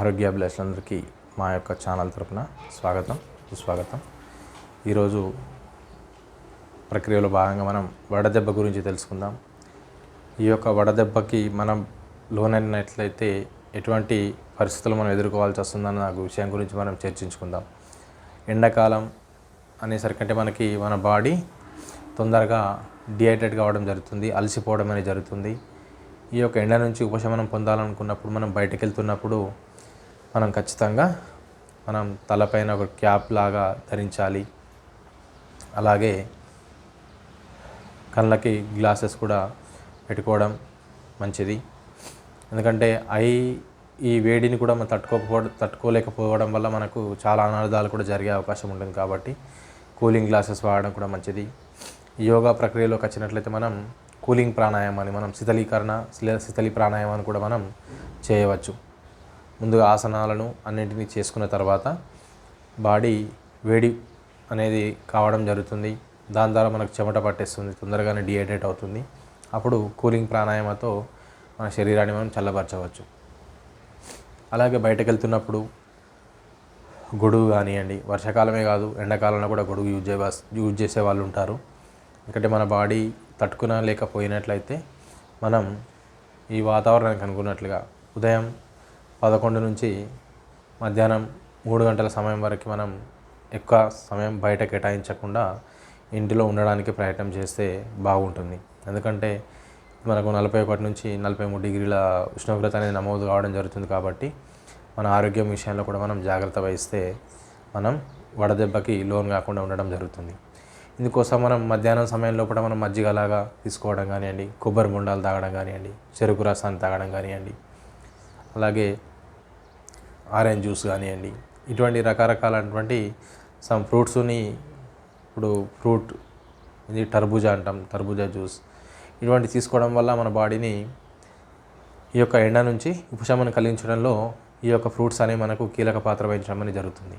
ఆరోగ్యాభిలాషులందరికీ మా యొక్క ఛానల్ తరపున స్వాగతం సుస్వాగతం. ఈరోజు ప్రక్రియలో భాగంగా మనం వడదెబ్బ గురించి తెలుసుకుందాం. ఈ యొక్క వడదెబ్బకి మనం లోనైనట్లయితే ఎటువంటి పరిస్థితులు మనం ఎదుర్కోవాల్సి వస్తుందన్న విషయం గురించి మనం చర్చించుకుందాం. ఎండాకాలం అనేసరికంటే మనకి మన బాడీ తొందరగా డిహైడ్రేట్ కావడం జరుగుతుంది అలసిపోవడం అనేది జరుగుతుంది. ఈ యొక్క ఎండ నుంచి ఉపశమనం పొందాలనుకున్నప్పుడు మనం బయటకు వెళ్తున్నప్పుడు మనం ఖచ్చితంగా మనం తలపైన ఒక క్యాప్ లాగా ధరించాలి. అలాగే కళ్ళకి గ్లాసెస్ కూడా పెట్టుకోవడం మంచిది. ఎందుకంటే ఐ ఈ వేడిని కూడా మనం తట్టుకోకపోవడం తట్టుకోలేకపోవడం వల్ల మనకు చాలా అనార్థాలు కూడా జరిగే అవకాశం ఉంటుంది కాబట్టి కూలింగ్ గ్లాసెస్ వాడడం కూడా మంచిది. యోగా ప్రక్రియలోకి వచ్చినట్లయితే మనం కూలింగ్ ప్రాణాయామాన్ని మనం శీతలీకరణ లేదా ప్రాణాయామాన్ని కూడా మనం చేయవచ్చు. ముందుగా ఆసనాలను అన్నింటినీ చేసుకున్న తర్వాత బాడీ వేడి అనేది కావడం జరుగుతుంది. దాని ద్వారా మనకు చెమట పట్టేస్తుంది తొందరగానే డిహైడ్రేట్ అవుతుంది. అప్పుడు కూలింగ్ ప్రాణాయామతో మన శరీరాన్ని మనం చల్లబరచవచ్చు అలాగే బయటకు వెళ్తున్నప్పుడు గొడుగు కానివ్వండి వర్షాకాలమే కాదు ఎండాకాలంలో కూడా గొడుగు యూజ్ చే యూజ్ చేసే వాళ్ళు ఉంటారు. ఎందుకంటే మన బాడీ తట్టుకునలేకపోయినట్లయితే మనం ఈ వాతావరణానికి అనుకున్నట్లుగా ఉదయం పదకొండు నుంచి మధ్యాహ్నం మూడు గంటల సమయం వరకు మనం ఎక్కువ సమయం బయట కేటాయించకుండా ఇంటిలో ఉండడానికి ప్రయత్నం చేస్తే బాగుంటుంది. ఎందుకంటే మనకు నలభై ఒకటి నుంచి నలభై మూడు డిగ్రీల ఉష్ణోగ్రత అనేది నమోదు కావడం జరుగుతుంది కాబట్టి మన ఆరోగ్యం విషయంలో కూడా మనం జాగ్రత్త వహిస్తే మనం వడదెబ్బకి లోన్ కాకుండా ఉండడం జరుగుతుంది. ఇందుకోసం మనం మధ్యాహ్నం సమయంలో కూడా మనం మజ్జిగలాగా తీసుకోవడం కానివ్వండి కొబ్బరి బొండాలు తాగడం కానివ్వండి చెరుకు రసాన్ని తాగడం కానివ్వండి అలాగే ఆరెంజ్ జ్యూస్ కానివ్వండి ఇటువంటి రకరకాలైనటువంటి సమ్ ఫ్రూట్స్ని ఇప్పుడు ఫ్రూట్ ఇది టర్బూజా అంటాం టర్బూజా జ్యూస్. ఇటువంటి తీసుకోవడం వల్ల మన బాడీని ఈ యొక్క ఎండ నుంచి ఉపశమనం కలిగించడంలో ఈ యొక్క ఫ్రూట్స్ అనేవి మనకు కీలక పాత్ర వహించడం అనేది జరుగుతుంది.